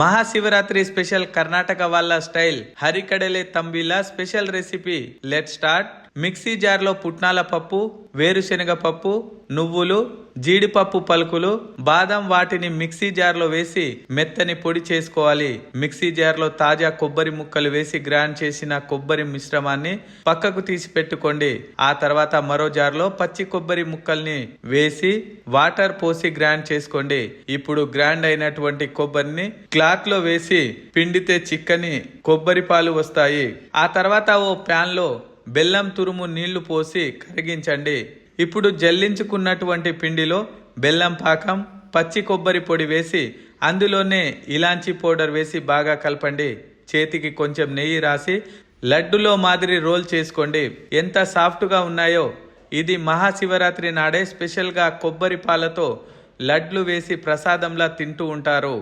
Mahashivratri special Karnataka ವಾಲ್ಲ style ಹರಿಕಡಲೆ ತಂಬಿಲ special recipe. Let start mixie జార్లో పుట్నాల పప్పు వేరుశనగ పప్పు నువ్వులు జీడిపప్పు పలుకులు బాదం వాటిని మిక్సీ జార్లో వేసి మెత్తని పొడి చేసుకోవాలి. మిక్సీ జార్లో తాజా కొబ్బరి ముక్కలు వేసి గ్రైండ్ చేసిన కొబ్బరి మిశ్రమాన్ని పక్కకు తీసి పెట్టుకోండి. ఆ తర్వాత మరో జార్లో పచ్చి కొబ్బరి ముక్కల్ని వేసి వాటర్ పోసి గ్రైండ్ చేసుకోండి. ఇప్పుడు గ్రైండ్ అయినటువంటి కొబ్బరిని క్లాత్లో వేసి పిండితే చిక్కని కొబ్బరి పాలు వస్తాయి. ఆ తర్వాత ఓ ప్యాన్లో బెల్లం తురుము నీళ్ళు పోసి కరిగించండి. ఇప్పుడు జల్లించుకున్నటువంటి పిండిలో బెల్లం పాకం పచ్చి కొబ్బరి పొడి వేసి అందులోనే ఇలాంచి పౌడర్ వేసి బాగా కలపండి. చేతికి కొంచెం నెయ్యి రాసి లడ్డులో మాదిరి రోల్ చేసుకోండి. ఎంత సాఫ్ట్గా ఉన్నాయో. ఇది మహాశివరాత్రి నాడే స్పెషల్గా కొబ్బరి పాలతో లడ్లు వేసి ప్రసాదంలా తింటూ ఉంటారు.